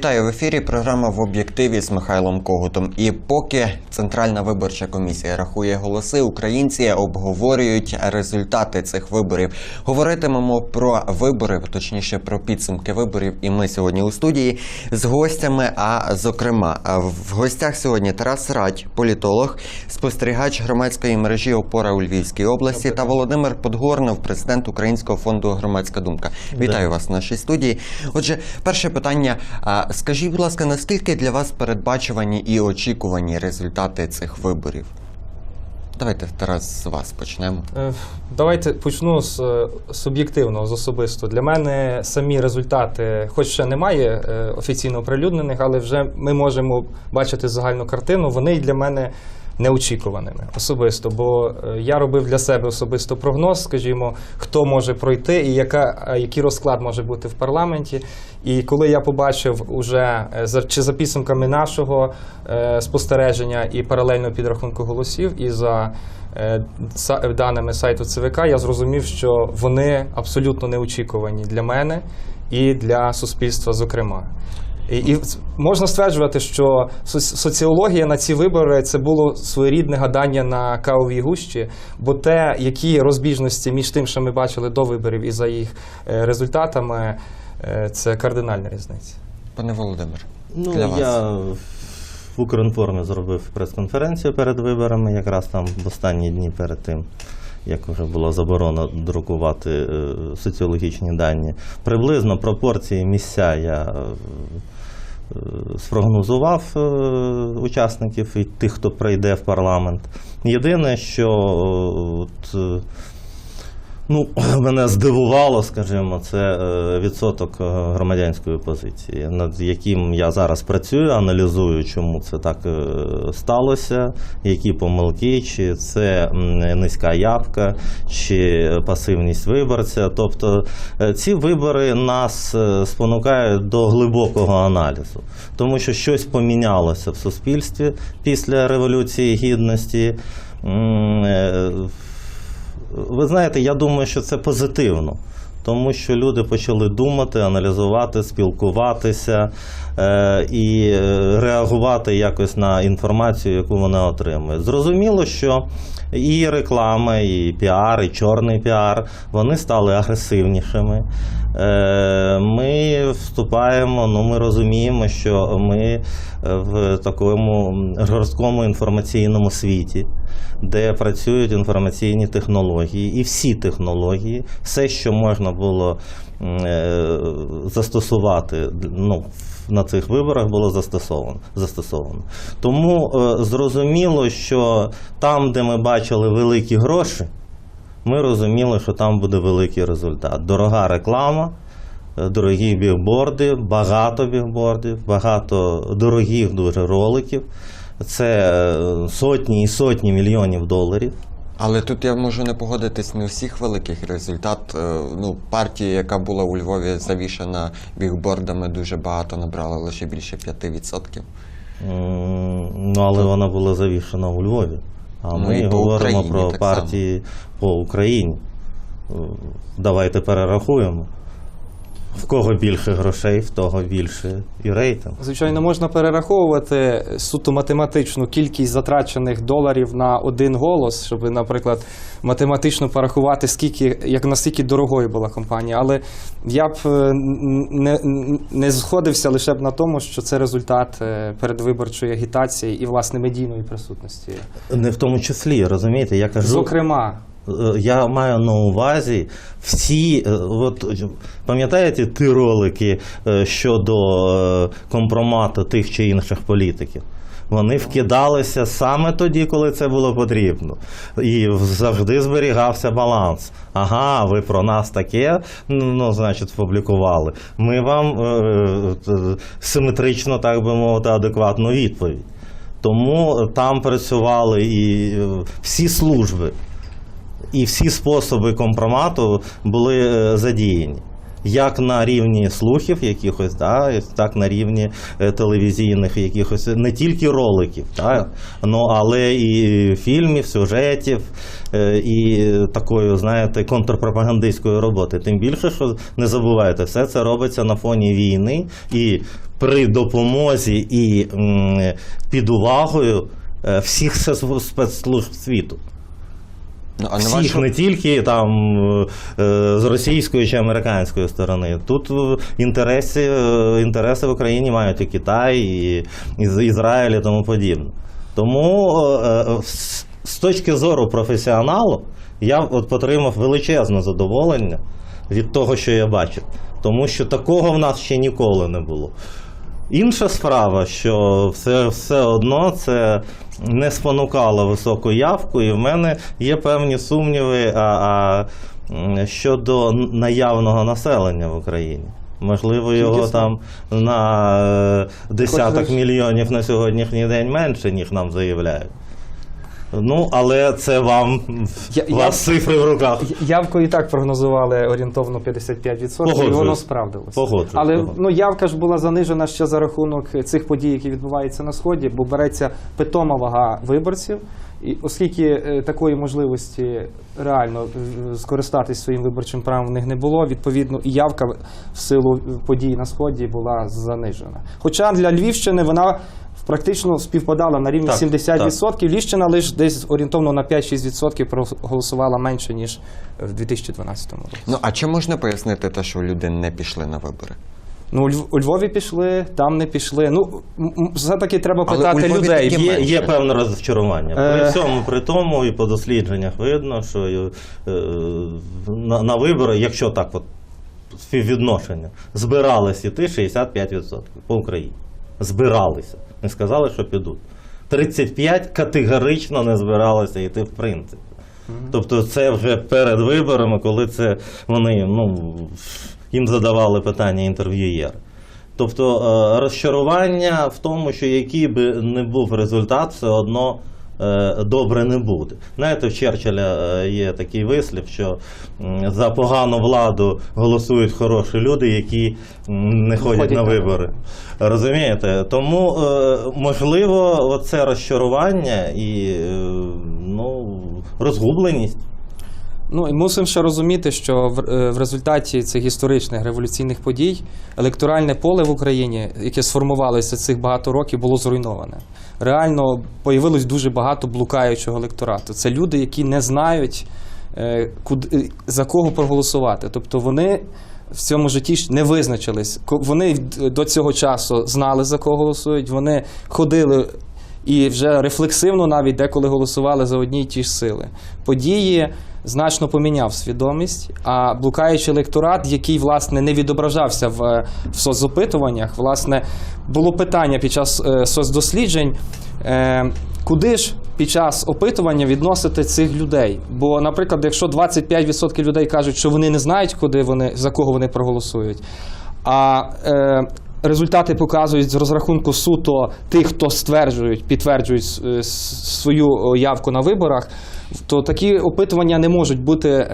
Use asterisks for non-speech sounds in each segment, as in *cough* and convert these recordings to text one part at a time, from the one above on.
Вітаю в ефірі. Програма в об'єктиві з Михайлом Когутом. І поки Центральна виборча комісія рахує голоси, українці обговорюють результати цих виборів. Говоритимемо про вибори, точніше про підсумки виборів. І ми сьогодні у студії з гостями. А зокрема, в гостях сьогодні Тарас Радь, політолог, спостерігач громадської мережі Опора у Львівській області та Володимир Подгорнов, президент Українського фонду Громадська думка. Вітаю вас в нашій студії. Отже, перше питання. Скажіть, будь ласка, наскільки для вас передбачувані і очікувані результати цих виборів? Давайте Тарас з вас почнемо. Е, Давайте почну з е, суб'єктивного, з особисто. Для мене самі результати, хоч ще немає е, офіційно оприлюднених, але вже ми можемо бачити загальну картину. Вони для мене неочікуваними особисто. Бо е, я робив для себе особисто прогноз, скажімо, хто може пройти і яка, який розклад може бути в парламенті. І коли я побачив уже е, за чи за підсумками нашого е, спостереження і паралельного підрахунку голосів, і за е, даними сайту ЦВК, я зрозумів, що вони абсолютно неочікувані для мене і для суспільства, зокрема. І, і можна стверджувати, що соціологія на ці вибори це було своєрідне гадання на кавовій гущі, бо те, які розбіжності між тим, що ми бачили до виборів, і за їх е, результатами, е, це кардинальна різниця. Пане Володимир, Ну, для вас. я в Укрінформі зробив прес-конференцію перед виборами, якраз там в останні дні перед тим, як вже була заборона друкувати е, соціологічні дані. Приблизно пропорції місця я спрогнозував е, учасників і тих, хто прийде в парламент. Єдине, що е, от, е, Ну, *clears throat* мене здивувало, скажімо, це е, відсоток е, громадянської позиції, над яким я зараз працюю, аналізую, чому це так е, сталося, які помилки, чи це низька явка, чи пасивність виборця. Тобто ці вибори нас спонукають до глибокого аналізу, тому що щось помінялося в суспільстві після Революції Гідності. Ви знаєте, я думаю, що це позитивно, тому що люди почали думати, аналізувати, спілкуватися е, і е, реагувати якось на інформацію, яку вони отримують. Зрозуміло, що і реклама, і піар, і чорний піар вони стали агресивнішими. Е, Ми вступаємо, ну ми розуміємо, що ми е, в такому жорсткому інформаційному світі де працюють інформаційні технології, і всі технології, все, що можна було е, застосувати ну, на цих виборах, було застосовано. застосовано. Тому зрозуміло, що там, де ми бачили великі гроші, ми розуміли, що там буде великий результат. Дорога реклама. е, Дорогі бігборди, багато бігбордів, багато дорогих дуже роликів. Це е, сотні і сотні мільйонів доларів. Але тут я можу не погодитись не всіх великих результат. Е, Ну, партія, яка була у Львові завішана бігбордами, дуже багато набрала лише більше 5%. М, Ну, але вона була завішена у Львові. А ми, ми говоримо Україні про партії по Україні. Е, Давайте перерахуємо. В кого більше грошей, в того більше і рейтинг. Звичайно, можна перераховувати суто математичну кількість затрачених доларів на один голос, щоб, наприклад, математично порахувати, скільки, як наскільки дорогою була компанія. Але я б е, не, не сходився лише б на тому, що це результат е, передвиборчої агітації і власне медійної присутності. Не в тому числі, розумієте, я кажу. Зокрема, Я маю на увазі всі, е, от пам'ятаєте ті ролики е, щодо е, компромату тих чи інших політиків? Вони вкидалися саме тоді, коли це було потрібно. І завжди зберігався баланс. Ага, ви про нас таке, ну, значить, публікували. Ми вам е, е, симетрично, так би мовити, адекватну відповідь. Тому там працювали і е, всі служби і всі способи компромату були е, задіяні. як на рівні слухів якихось, да, так на рівні е, телевізійних якихось не тільки роликів, да, ну, але і фільмів, сюжетів, е, і такої, знаєте, контрпропагандистської роботи. Тим більше, що не забувайте, все це робиться на фоні війни і при допомозі і під увагою всіх спецслужб світу. Ну, а Всіх, вашу... не тільки там е, з російської чи американської сторони. Тут е, інтереси, е, інтереси в Україні мають і Китай, і, Ізраїль і тому подібне. Тому з точки зору професіоналу я от отримав величезне задоволення від того, що я бачив. Тому що такого в нас ще ніколи не було. Інша справа, що все, все одно це не спонукало високу явку, і в мене є певні сумніви а, а, щодо наявного населення в Україні. Можливо, його Кількісно? там на е, десяток мільйонів на сьогоднішній день менше, ніж нам заявляють. Ну, але це вам Я- у вас цифри в руках. Явку і так прогнозували орієнтовно 55%, і воно справдилося. Погоджуюсь, Але погоджуюсь. ну, явка ж була занижена ще за рахунок цих подій, які відбуваються на Сході, бо береться питома вага виборців. І оскільки е, такої можливості реально е, скористатись своїм виборчим правом в них не було, відповідно, і явка в силу подій на Сході була занижена. Хоча для Львівщини вона практично співпадала на рівні Так, 70%. Львівщина лише десь орієнтовно на 5-6% проголосувала менше, ніж в 2012 році. Ну, а чи можна пояснити те, що люди не пішли на вибори? Ну, у Льв- у Львові пішли, там не пішли. Ну, м, все-таки треба питати Львові людей. Є, є певне розчарування. Е. При всьому при тому, і по дослідженнях видно, що е, на, на вибори, якщо так от співвідношення, збирались іти 65% по Україні. Збиралися. Не сказали, що підуть. 35 категорично не збиралися йти в принципі. Тобто це вже перед виборами, коли це вони ну, їм задавали питання інтерв'юєр. Тобто е, розчарування в тому, що який би не був результат, все одно добре не буде. Знаєте, в Черчилля е, є такий вислів, що за погану владу голосують хороші люди, які не ходять на вибори. Розумієте? Тому е, можливо, це розчарування і е, ну, розгубленість. Ну і мусимо ще розуміти, що в, е, в результаті цих історичних революційних подій електоральне поле в Україні, яке сформувалося цих багато років, було зруйноване. Реально появилось дуже багато блукаючого електорату. Це люди, які не знають, е, е, за кого проголосувати. Тобто вони. В цьому житті не визначились. Вони до цього часу знали за кого голосують. Вони ходили і вже рефлексивно навіть деколи голосували за одні й ті ж сили. Події значно поміняв свідомість, а блукаючий електорат, який власне не відображався в, е, в соцопитуваннях, власне, було питання під час е, соцдосліджень. Е, Куди ж під час опитування відносити цих людей? Бо, наприклад, якщо 25% людей кажуть, що вони не знають, куди вони за кого вони проголосують, а е, результати показують з розрахунку суто тих, хто стверджують, підтверджують е, свою явку на виборах, то такі опитування не можуть бути е,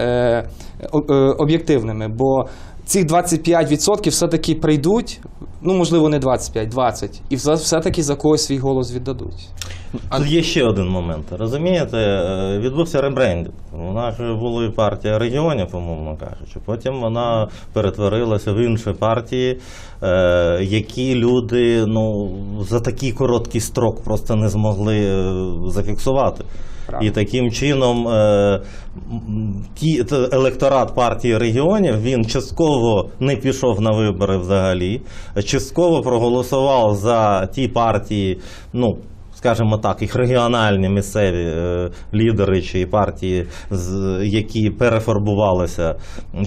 е, об'єктивними, бо цих 25% все-таки прийдуть, ну можливо, не 25, 20, і все- все-таки за когось свій голос віддадуть. Тут є ще один момент. Розумієте, е, відбувся ребрендинг. Вона ж була і партія регіонів, умовно кажучи. Потім вона перетворилася в інші партії, е, які люди ну, за такий короткий строк просто не змогли е, зафіксувати. І таким чином ті, електорат партії регіонів він частково не пішов на вибори взагалі, частково проголосував за ті партії, ну. Скажімо так, їх регіональні місцеві е, лідери чи партії, які перефарбувалися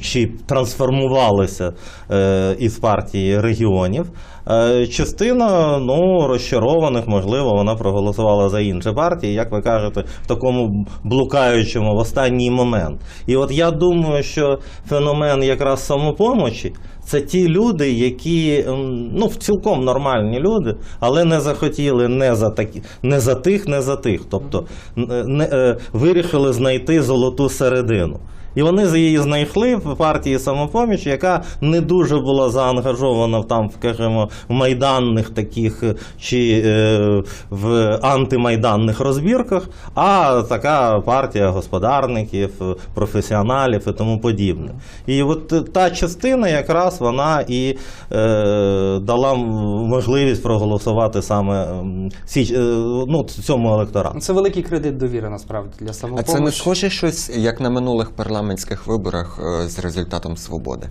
чи трансформувалися е, із партії регіонів. Е, частина ну, розчарованих, можливо, вона проголосувала за інші партії, як ви кажете, в такому блукаючому в останній момент. І от я думаю, що феномен якраз самопомочі це ті люди, які ну, цілком нормальні люди, але не захотіли не за такі, не за тих, не за тих. Тобто н- не, е, вирішили знайти золоту середину. І вони з її знайшли в партії самопоміч, яка не дуже була заангажована в там, скажімо, в майданних таких е, чи е, в антимайданних розбірках, а така партія господарників, професіоналів і тому подібне. І от та частина якраз вона і е, дала можливість проголосувати саме січ, е, ну, цьому електорату. Це великий кредит довіри насправді для А це не схоже щось, як на минулих парламентських виборах е, з результатом свободи.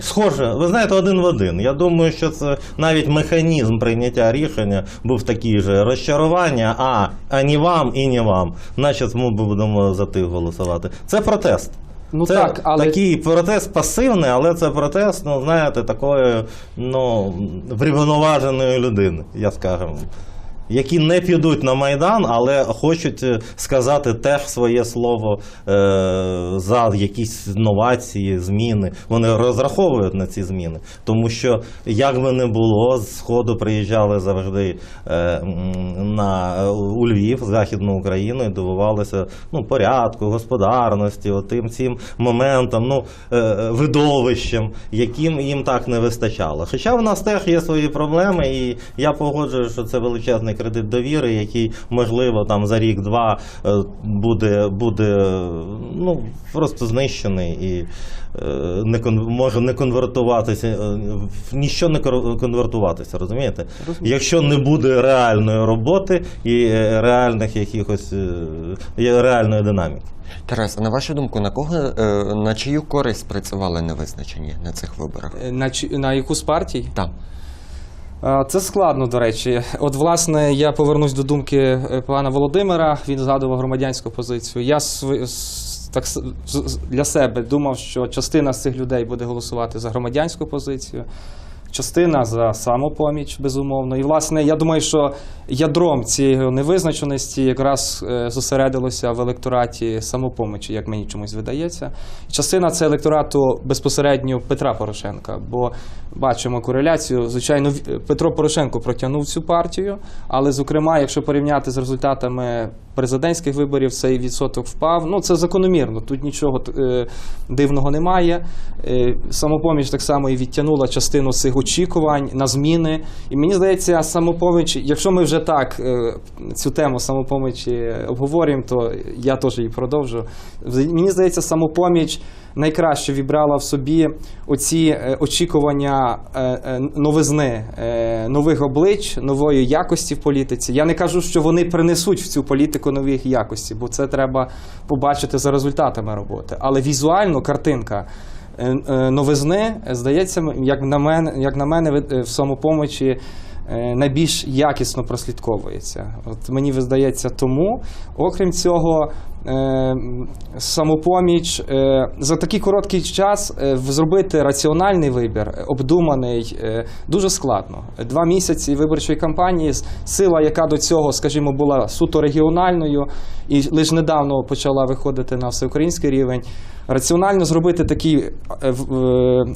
Схоже, ви знаєте, один в один. Я думаю, що це навіть механізм прийняття рішення був такий же розчарування, а, а ні вам і ні вам. Значить, ми будемо за тих голосувати. Це протест. Ну це так, але такий протест пасивний, але це протест, ну знаєте, такої ну, врівноваженої людини, я скажу. Які не підуть на Майдан, але хочуть е, сказати теж своє слово е, за якісь новації, зміни. Вони розраховують на ці зміни. Тому що, як би не було, з Сходу приїжджали завжди е, на, у Львів, Західну Україну, і дивувалися ну, порядку, господарності, отим цим моментам, ну, видовищем, яким їм так не вистачало. Хоча в нас теж є свої проблеми, і я погоджую, що це величезний кредит довіри, який, можливо, там за рік-два е, буде, буде ну, просто знищений і е, не кон- може не конвертуватися, е, в ніщо не конвертуватися, розумієте? Розумію. Якщо не буде реальної роботи і реальних якихось реальної динаміки. Тарас, а на вашу думку, на кого на чию користь працювали невизначені на цих виборах? На, чи- на яку з партій? Так. Це складно, до речі. От, власне, я повернусь до думки е, пана Володимира. Він згадував громадянську позицію. Я так для себе думав, що частина з цих людей буде голосувати за громадянську позицію. Частина за самопоміч, безумовно. І, власне, я думаю, що ядром цієї невизначеності якраз е, зосередилося в електораті самопомочі, як мені чомусь видається. Частина це електорату безпосередньо Петра Порошенка, бо бачимо кореляцію. Звичайно, Петро Порошенко протягнув цю партію, але, зокрема, якщо порівняти з результатами президентських виборів, цей відсоток впав. Ну, це закономірно, тут нічого е, дивного немає. Е, самопоміч так само і відтягнула частину цих очікувань на зміни. І мені здається, самопоміч, якщо ми вже так е, цю тему самопомічі обговорюємо, то я теж її продовжу. Мені здається, самопоміч найкраще вібрала в собі оці е, очікування е, е, новизни, нових облич, нової якості в політиці. Я не кажу, що вони принесуть в цю політику нових якості, бо це треба побачити за результатами роботи. Але візуально картинка. Новизни, здається, як на мене, як на мене, в самопомочі найбільш якісно прослідковується. От мені здається, тому, окрім цього, самопоміч е, за такий короткий час е, зробити раціональний вибір, е, обдуманий, е, дуже складно. Два місяці виборчої кампанії, сила, яка до цього, скажімо, була суто регіональною і лише недавно почала виходити на всеукраїнський рівень. Раціонально зробити такий е, е,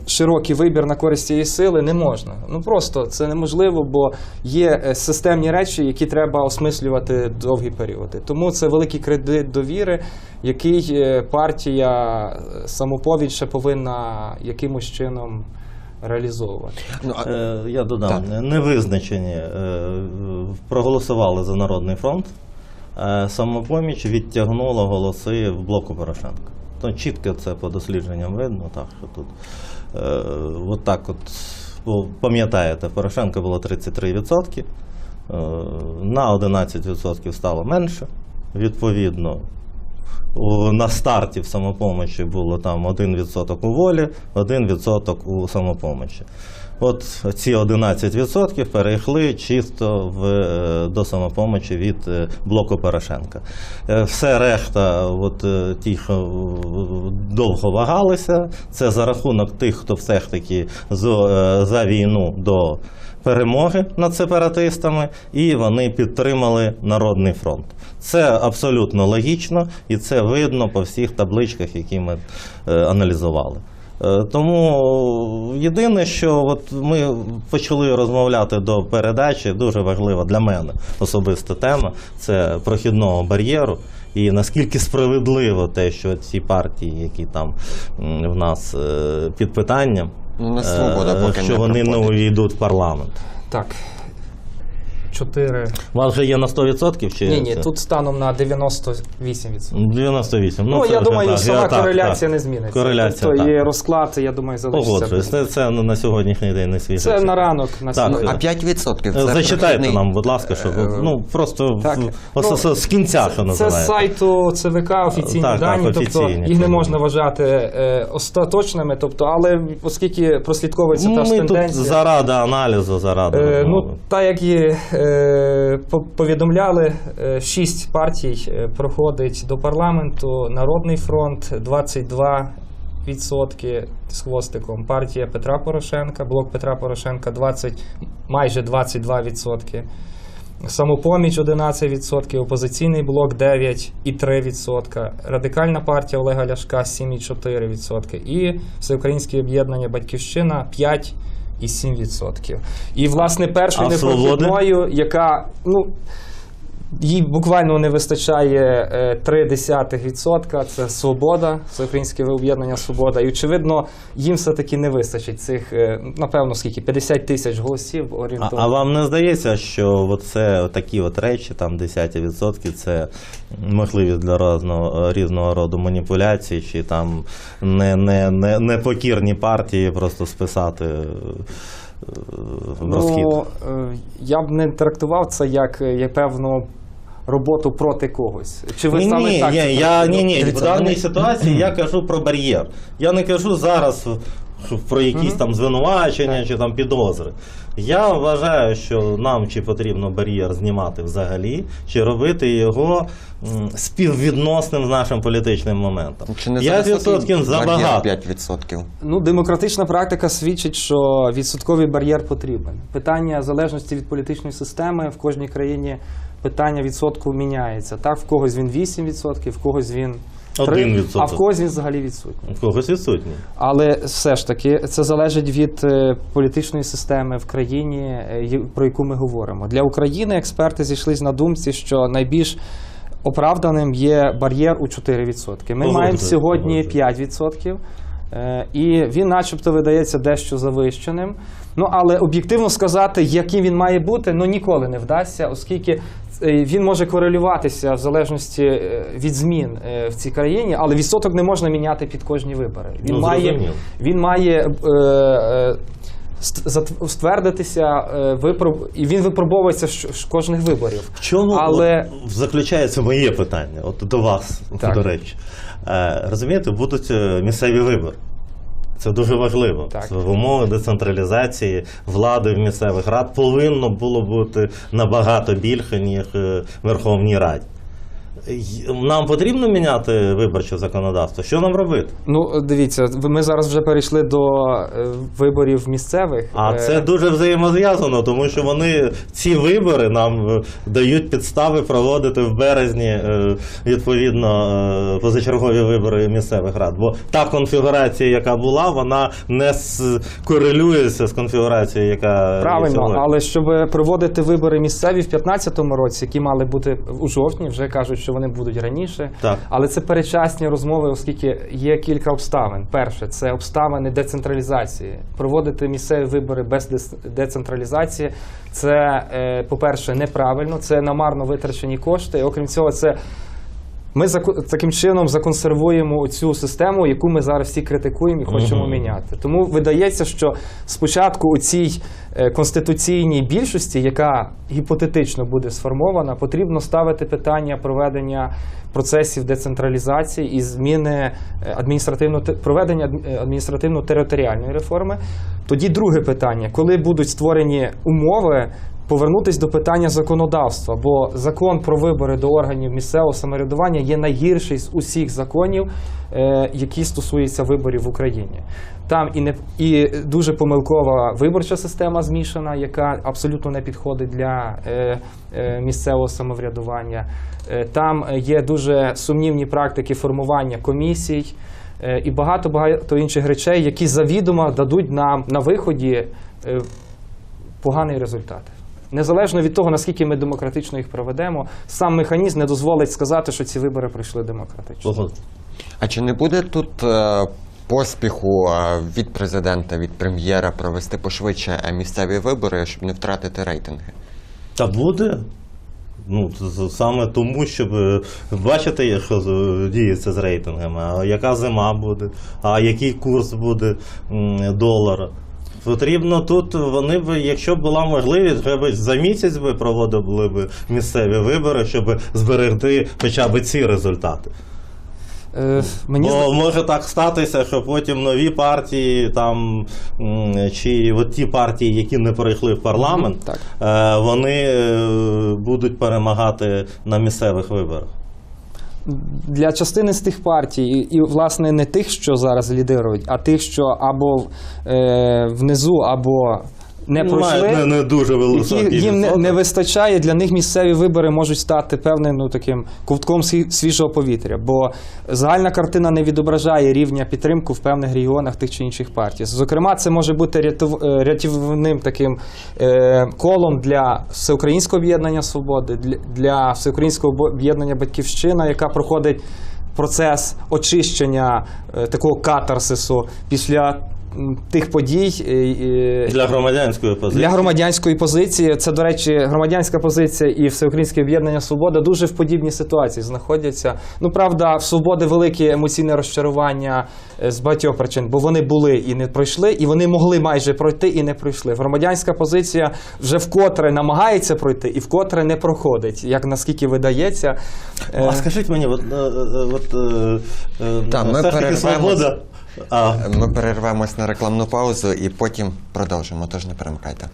широкий вибір на користь цієї сили не можна. Ну просто це неможливо, бо є е, системні речі, які треба осмислювати довгі періоди. Тому це великий кредит довіри, який е, партія е, самоповідь ще повинна якимось чином реалізовувати. Ну, а, Е, я додам, Так. невизначені е, проголосували за Народний фронт. Е, самопоміч відтягнула голоси в блоку Порошенка. То чітко це по дослідженням видно, так що тут е, от так от, бо пам'ятаєте, Порошенка було 33%, е, на 11% стало менше. Відповідно, на старті в самопомочі було там 1% у волі, 1% у самопомочі. От ці 11% перейшли чисто в, е, до самопомочі від е, блоку Порошенка. Е, Все решта, от, ті, що довго вагалися, це за рахунок тих, хто все ж таки за, війну до перемоги над сепаратистами, і вони підтримали Народний фронт. Це абсолютно логічно, і це видно по всіх табличках, які ми аналізували. Е, Тому єдине, що от ми почали розмовляти до передачі, дуже важлива для мене особиста тема це прохідного бар'єру. і наскільки справедливо те, що ці партії, які там в нас е, під питанням, Ну, свобода е, поки що не вони не увійдуть в парламент. Так. Чотири. У вас вже є на 100% чи Ні, ні, це? тут станом на 98%. 98. Ну, це я вже думаю, так, сама я- так, кореляція так. не зміниться. Кореляція, тобто так. і розклад, я думаю, залишиться. Це, це на сьогоднішній день не свіже. Це на ранок, на Так, сьогодні. А 5% це Е, Зачитайте прохідний- нам, будь ласка, щоб Е, ну просто так. в- ос- Ну, ос- з кінця, що Це з називається. сайту ЦВК офіційні Так, так, дані, тобто офіційні. їх не можна вважати е, остаточними. Тобто, але оскільки прослідковується та ж Ми тут тенденція. заради аналізу, заради Е, розмови. ну, так як і е, повідомляли, е, шість партій е, проходить до парламенту. Народний фронт 22 відсотки з хвостиком. Партія Петра Порошенка, блок Петра Порошенка 20, майже 22 відсотки. Самопоміч 11%, опозиційний блок 9,3%, радикальна партія Олега Ляшка 7,4% і всеукраїнське об'єднання Батьківщина 5,7%. І, власне, першою «Свободи»? яка ну, їй буквально не вистачає е, 0,3%, це свобода, всеукраїнське об'єднання Свобода. І очевидно, їм все-таки не вистачить цих, е, напевно, скільки 50 тисяч голосів А, орієнтовно. а вам не здається, що це такі от речі, там 10% це можливість для різного, різного роду маніпуляцій, чи там не, не, не, непокірні партії просто списати е? Ну, е, я б не трактував це як, е, як певну роботу проти когось. Чи ви ні, саме ні, так? ні, я, ні, ні, в даній ситуації я кажу про бар'єр. Я не кажу зараз про якісь там звинувачення чи там підозри. Я вважаю, що нам чи потрібно бар'єр знімати взагалі, чи робити його м, співвідносним з нашим політичним моментом. Чи не 5% забагато. 5%. Ну, демократична практика свідчить, що відсотковий бар'єр потрібен. Питання залежності від політичної системи в кожній країні питання відсотку міняється. Так, в когось він 8%, в когось він 3%, Один відсоток. а в когось він взагалі відсутній. В когось відсутні. Але все ж таки це залежить від е, політичної системи в країні, е, про яку ми говоримо. Для України експерти зійшлись на думці, що найбільш оправданим є бар'єр у 4%. Ми Погоджуюсь, маємо сьогодні 5%. е, І він, начебто, видається дещо завищеним. Ну але об'єктивно сказати, яким він має бути, ну ніколи не вдасться, оскільки він може корелюватися в залежності е, від змін е, в цій країні, але відсоток не можна міняти під кожні вибори. Він Ну, має він має е, е, ствердитися, е, випроб- і він випробовується з кожних виборів. В чому Але- заключається моє питання, от до вас, Так. до речі. Е, розумієте, будуть е, місцеві вибори. Це дуже важливо. Так. В умови децентралізації влади в місцевих рад повинно було бути набагато більше, ніж е, в Верховній Раді. Нам потрібно міняти виборче законодавство. Що нам робити? Ну, дивіться, ми зараз вже перейшли до е, виборів місцевих. А Е, це дуже взаємозв'язано, тому що вони ці вибори нам е, дають підстави проводити в березні відповідно позачергові вибори місцевих рад. Бо та конфігурація, яка була, вона не корелюється з конфігурацією, яка Правильно, але щоб проводити вибори місцеві в 2015 році, які мали бути у жовтні, вже кажуть, що вони будуть раніше. Так. Але це перечасні розмови, оскільки є кілька обставин. Перше, це обставини децентралізації. Проводити місцеві вибори без децентралізації це, е, по-перше, неправильно, це намарно витрачені кошти. Окрім цього, це ми таким чином законсервуємо цю систему, яку ми зараз всі критикуємо і хочемо Мгм. міняти. Тому видається, що спочатку у цій е, конституційній більшості, яка гіпотетично буде сформована, потрібно ставити питання проведення процесів децентралізації і зміни е, адміністративно проведення е, адміністративно-територіальної реформи. Тоді друге питання, коли будуть створені умови. Повернутись до питання законодавства, бо закон про вибори до органів місцевого самоврядування є найгірший з усіх законів, е, які стосуються виборів в Україні. Там і не і дуже помилкова виборча система змішана, яка абсолютно не підходить для е, е, місцевого самоврядування. Там є дуже сумнівні практики формування комісій і багато багато інших речей, які завідомо дадуть нам на виході поганий результат. Незалежно від того, наскільки ми демократично їх проведемо, сам механізм не дозволить сказати, що ці вибори пройшли демократично. А чи не буде тут е, поспіху е, від президента, від прем'єра провести пошвидше е, місцеві вибори, щоб не втратити рейтинги? Та буде. Ну, саме тому, щоб бачите, що діється з рейтингами, а яка зима буде, а який курс буде долара. Потрібно тут вони б, якщо б була можливість, вже б за місяць би проводили б місцеві вибори, щоб зберегти хоча б ці результати. Е, мені Бо може так статися, що потім нові партії, там чи от ті партії, які не перейшли в парламент, так. е, вони е, будуть перемагати на місцевих виборах. Для частини з тих партій, і, власне не тих, що зараз лідирують, а тих, що або е, внизу, або не пройшли. Не, не дуже високий їм не, не вистачає, для них місцеві вибори можуть стати певним ну, таким ковтком свіжого повітря, бо загальна картина не відображає рівня підтримку в певних регіонах тих чи інших партій. Зокрема, це може бути рятов, е, рятівним таким е, колом для всеукраїнського об'єднання свободи, для, для всеукраїнського об'єднання Батьківщина, яка проходить процес очищення е, такого катарсису після тих подій. е, для громадянської позиції. для громадянської позиції, це, до речі, громадянська позиція і Всеукраїнське об'єднання Свобода дуже в подібній ситуації знаходяться. Ну, правда, в свободи велике емоційне розчарування е, з багатьох причин, бо вони були і не пройшли, і вони могли майже пройти і не пройшли. Громадянська позиція вже вкотре намагається пройти і вкотре не проходить, як наскільки видається. А скажіть мені, от, е, е, от е, е, Та, ми все ж таки перервемось. свобода. А, Ми перервемось на рекламну паузу і потім продовжимо, тож не перемикайте.